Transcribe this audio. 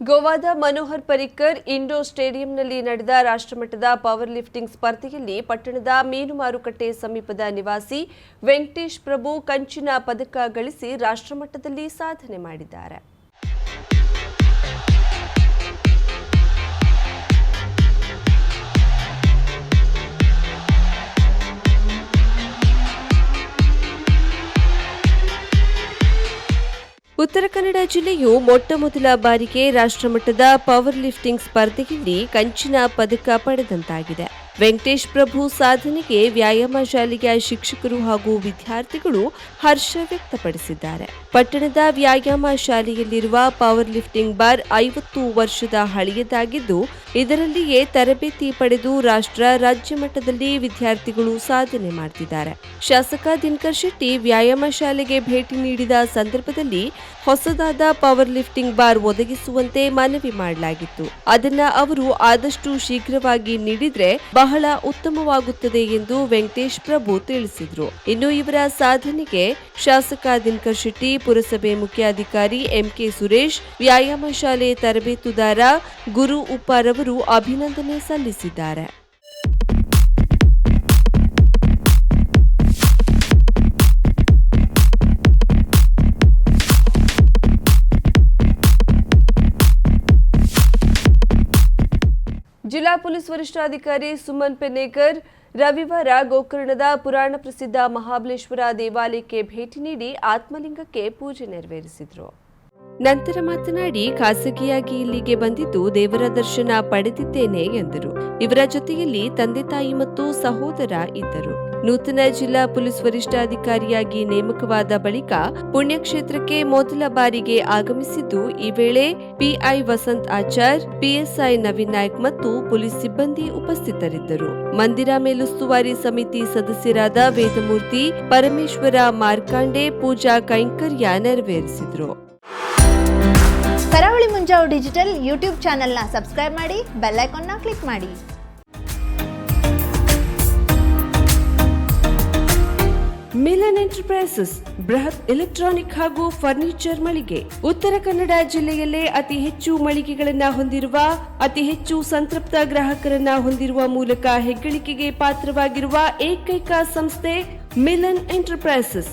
ಗೋವಾದ ಮನೋಹರ್ ಪರಿಕರ್ ಇಂಡೋರ್ ಸ್ಟೇಡಿಯಂನಲ್ಲಿ ನಡೆದ ರಾಷ್ಟ್ರಮಟ್ಟದ ಪವರ್ ಲಿಫ್ಟಿಂಗ್ ಸ್ಪರ್ಧೆಯಲ್ಲಿ ಪಟ್ಟಣದ ಮೀನು ಮಾರುಕಟ್ಟೆ ಸಮೀಪದ ನಿವಾಸಿ ವೆಂಕಟೇಶ್ ಪ್ರಭು ಕಂಚಿನ ಪದಕ ಗಳಿಸಿ ರಾಷ್ಟ್ರಮಟ್ಟದಲ್ಲಿ ಸಾಧನೆ ಮಾಡಿದ್ದಾರೆ. ಉತ್ತರ ಕನ್ನಡ ಜಿಲ್ಲೆಯು ಮೊಟ್ಟ ಮೊದಲ ಬಾರಿಗೆ ರಾಷ್ಟ್ರಮಟ್ಟದ ಪವರ್ ಲಿಫ್ಟಿಂಗ್ ಸ್ಪರ್ಧೆಯಲ್ಲಿ ಕಂಚಿನ ಪದಕ ಪಡೆದಂತಾಗಿದೆ. ವೆಂಕಟೇಶ್ ಪ್ರಭು ಸಾಧನೆಗೆ ವ್ಯಾಯಾಮ ಶಾಲೆಯ ಶಿಕ್ಷಕರು ಹಾಗೂ ವಿದ್ಯಾರ್ಥಿಗಳು ಹರ್ಷ ವ್ಯಕ್ತಪಡಿಸಿದ್ದಾರೆ. ಪಟ್ಟಣದ ವ್ಯಾಯಾಮ ಶಾಲೆಯಲ್ಲಿರುವ ಪವರ್ ಲಿಫ್ಟಿಂಗ್ ಬಾರ್ ಐವತ್ತು ವರ್ಷದ ಹಳೆಯದಾಗಿದ್ದು, ಇದರಲ್ಲಿಯೇ ತರಬೇತಿ ಪಡೆದು ರಾಷ್ಟ್ರ, ರಾಜ್ಯ ಮಟ್ಟದಲ್ಲಿ ವಿದ್ಯಾರ್ಥಿಗಳು ಸಾಧನೆ ಮಾಡ್ತಿದ್ದಾರೆ. ಶಾಸಕ ದಿನಕರ್ ಶೆಟ್ಟಿ ವ್ಯಾಯಾಮ ಶಾಲೆಗೆ ಭೇಟಿ ನೀಡಿದ ಸಂದರ್ಭದಲ್ಲಿ ಹೊಸದಾದ ಪವರ್ ಲಿಫ್ಟಿಂಗ್ ಬಾರ್ ಒದಗಿಸುವಂತೆ ಮನವಿ ಮಾಡಲಾಗಿತ್ತು. ಅದನ್ನ ಅವರು ಆದಷ್ಟು ಶೀಘ್ರವಾಗಿ ನೀಡಿದ್ರೆ ಬಹಳ ಉತ್ತಮವಾಗುತ್ತದೆ ಎಂದು ವೆಂಕಟೇಶ್ ಪ್ರಭು ತಿಳಿಸಿದರು. ಇನ್ನು ಇವರ ಸಾಧನೆಗೆ ಶಾಸಕ ದಿನಕರ್ ಶೆಟ್ಟಿ, ಪುರಸಭೆ ಮುಖ್ಯಾಧಿಕಾರಿ ಎಂಕೆ ಸುರೇಶ್, ವ್ಯಾಯಾಮ ಶಾಲೆ ತರಬೇತುದಾರ ಗುರು ಉಪ್ಪಾರವರು ಅಭಿನಂದನೆ ಸಲ್ಲಿಸಿದ್ದಾರೆ. ಜಿಲ್ಲಾ ಪೊಲೀಸ್ ವರಿಷ್ಠಾಧಿಕಾರಿ ಸುಮನ್ ಪೆನ್ನೇಕರ್ ರವಿವಾರ ಗೋಕರ್ಣದ ಪುರಾಣ ಪ್ರಸಿದ್ಧ ಮಹಾಬಲೇಶ್ವರ ದೇವಾಲಯಕ್ಕೆ ಭೇಟಿ ನೀಡಿ ಆತ್ಮಲಿಂಗಕ್ಕೆ ಪೂಜೆ ನೆರವೇರಿಸಿದರು. ನಂತರ ಮಾತನಾಡಿ, ಖಾಸಗಿಯಾಗಿ ಇಲ್ಲಿಗೆ ಬಂದಿದ್ದು ದೇವರ ದರ್ಶನ ಪಡೆದಿದ್ದೇನೆ ಎಂದರು. ಇವರ ಜೊತೆಯಲ್ಲಿ ತಂದೆ ತಾಯಿ ಮತ್ತು ಸಹೋದರ ಇದ್ದರು. ನೂತನ ಜಿಲ್ಲಾ ಪೊಲೀಸ್ ವರಿಷ್ಠಾಧಿಕಾರಿಯಾಗಿ ನೇಮಕವಾದ ಬಳಿಕ ಪುಣ್ಯಕ್ಷೇತ್ರಕ್ಕೆ ಮೊದಲ ಬಾರಿಗೆ ಆಗಮಿಸಿದ್ದು, ಈ ವೇಳೆ ಪಿಐ ವಸಂತ್ ಆಚಾರ್, ಪಿಎಸ್ಐ ನವೀನ್ ನಾಯ್ಕ್ ಮತ್ತು ಪೊಲೀಸ್ ಸಿಬ್ಬಂದಿ ಉಪಸ್ಥಿತರಿದ್ದರು. ಮಂದಿರ ಮೇಲುಸ್ತುವಾರಿ ಸಮಿತಿ ಸದಸ್ಯರಾದ ವೇದಮೂರ್ತಿ, ಪರಮೇಶ್ವರ ಮಾರ್ಕಾಂಡೆ ಪೂಜಾ ಕೈಂಕರ್ಯ ನೆರವೇರಿಸಿದ್ರು. ಕರಾವಳಿ ಮುಂಜಾವು ಡಿಜಿಟಲ್ ಯೂಟ್ಯೂಬ್ ಚಾನೆಲ್ನ ಸಬ್ಸ್ಕ್ರೈಬ್ ಮಾಡಿ, ಬೆಲ್ ಐಕಾನ್ನ ಕ್ಲಿಕ್ ಮಾಡಿ. ಮಿಲನ್ ಎಂಟರ್ಪ್ರೈಸಸ್, ಬೃಹತ್ ಎಲೆಕ್ಟ್ರಾನಿಕ್ ಹಾಗೂ ಫರ್ನಿಚರ್ ಮಳಿಗೆ. ಉತ್ತರ ಕನ್ನಡ ಜಿಲ್ಲೆಯಲ್ಲೇ ಅತಿ ಹೆಚ್ಚು ಮಳಿಗೆಗಳನ್ನು ಹೊಂದಿರುವ, ಅತಿ ಹೆಚ್ಚು ಸಂತೃಪ್ತ ಗ್ರಾಹಕರನ್ನ ಹೊಂದಿರುವ ಮೂಲಕ ಹೆಗ್ಗಳಿಕೆಗೆ ಪಾತ್ರವಾಗಿರುವ ಏಕೈಕ ಸಂಸ್ಥೆ ಮಿಲನ್ ಎಂಟರ್ಪ್ರೈಸಸ್.